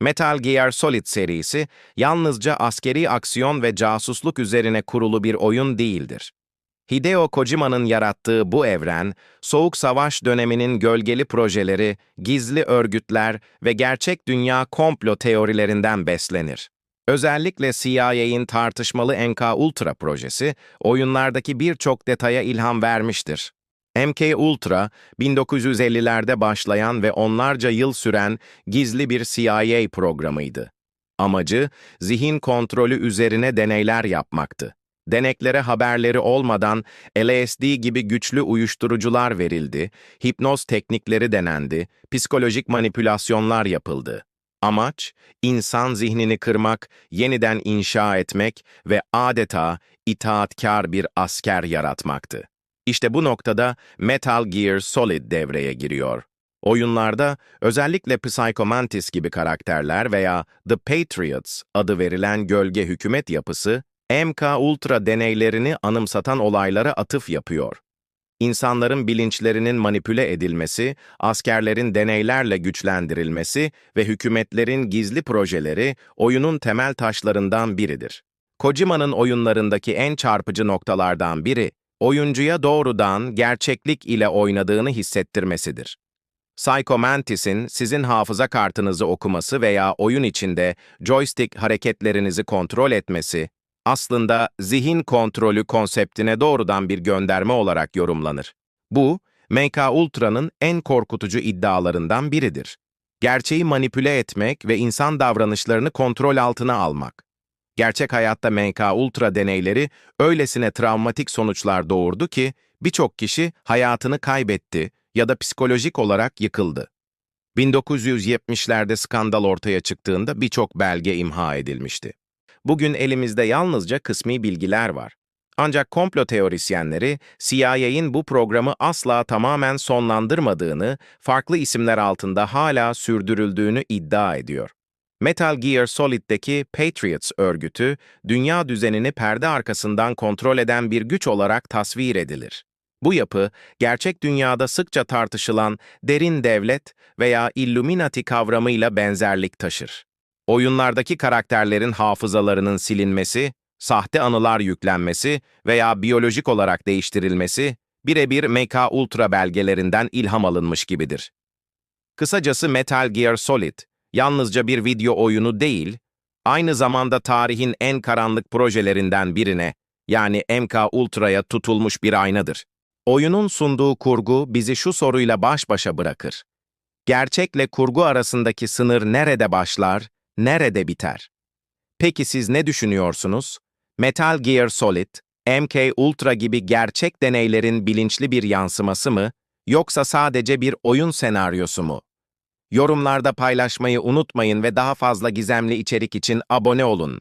Metal Gear Solid serisi yalnızca askeri aksiyon ve casusluk üzerine kurulu bir oyun değildir. Hideo Kojima'nın yarattığı bu evren, Soğuk Savaş döneminin gölgeli projeleri, gizli örgütler ve gerçek dünya komplo teorilerinden beslenir. Özellikle CIA'in tartışmalı MK-Ultra projesi, oyunlardaki birçok detaya ilham vermiştir. MK-Ultra, 1950'lerde başlayan ve onlarca yıl süren gizli bir CIA programıydı. Amacı, zihin kontrolü üzerine deneyler yapmaktı. Deneklere haberleri olmadan LSD gibi güçlü uyuşturucular verildi, hipnoz teknikleri denendi, psikolojik manipülasyonlar yapıldı. Amaç, insan zihnini kırmak, yeniden inşa etmek ve adeta itaatkar bir asker yaratmaktı. İşte bu noktada Metal Gear Solid devreye giriyor. Oyunlarda özellikle Psycho Mantis gibi karakterler veya The Patriots adı verilen gölge hükümet yapısı, MK Ultra deneylerini anımsatan olaylara atıf yapıyor. İnsanların bilinçlerinin manipüle edilmesi, askerlerin deneylerle güçlendirilmesi ve hükümetlerin gizli projeleri oyunun temel taşlarından biridir. Kojima'nın oyunlarındaki en çarpıcı noktalardan biri, oyuncuya doğrudan gerçeklik ile oynadığını hissettirmesidir. Psycho Mantis'in sizin hafıza kartınızı okuması veya oyun içinde joystick hareketlerinizi kontrol etmesi, aslında zihin kontrolü konseptine doğrudan bir gönderme olarak yorumlanır. Bu, MK Ultra'nın en korkutucu iddialarından biridir. Gerçeği manipüle etmek ve insan davranışlarını kontrol altına almak. Gerçek hayatta MK Ultra deneyleri öylesine travmatik sonuçlar doğurdu ki birçok kişi hayatını kaybetti ya da psikolojik olarak yıkıldı. 1970'lerde skandal ortaya çıktığında birçok belge imha edilmişti. Bugün elimizde yalnızca kısmi bilgiler var. Ancak komplo teorisyenleri CIA'in bu programı asla tamamen sonlandırmadığını, farklı isimler altında hala sürdürüldüğünü iddia ediyor. Metal Gear Solid'deki Patriots örgütü, dünya düzenini perde arkasından kontrol eden bir güç olarak tasvir edilir. Bu yapı, gerçek dünyada sıkça tartışılan derin devlet veya Illuminati kavramıyla benzerlik taşır. Oyunlardaki karakterlerin hafızalarının silinmesi, sahte anılar yüklenmesi veya biyolojik olarak değiştirilmesi, birebir MK Ultra belgelerinden ilham alınmış gibidir. Kısacası Metal Gear Solid, yalnızca bir video oyunu değil, aynı zamanda tarihin en karanlık projelerinden birine, yani MK Ultra'ya tutulmuş bir aynadır. Oyunun sunduğu kurgu bizi şu soruyla baş başa bırakır. Gerçekle kurgu arasındaki sınır nerede başlar, nerede biter? Peki siz ne düşünüyorsunuz? Metal Gear Solid, MK Ultra gibi gerçek deneylerin bilinçli bir yansıması mı, yoksa sadece bir oyun senaryosu mu? Yorumlarda paylaşmayı unutmayın ve daha fazla gizemli içerik için abone olun.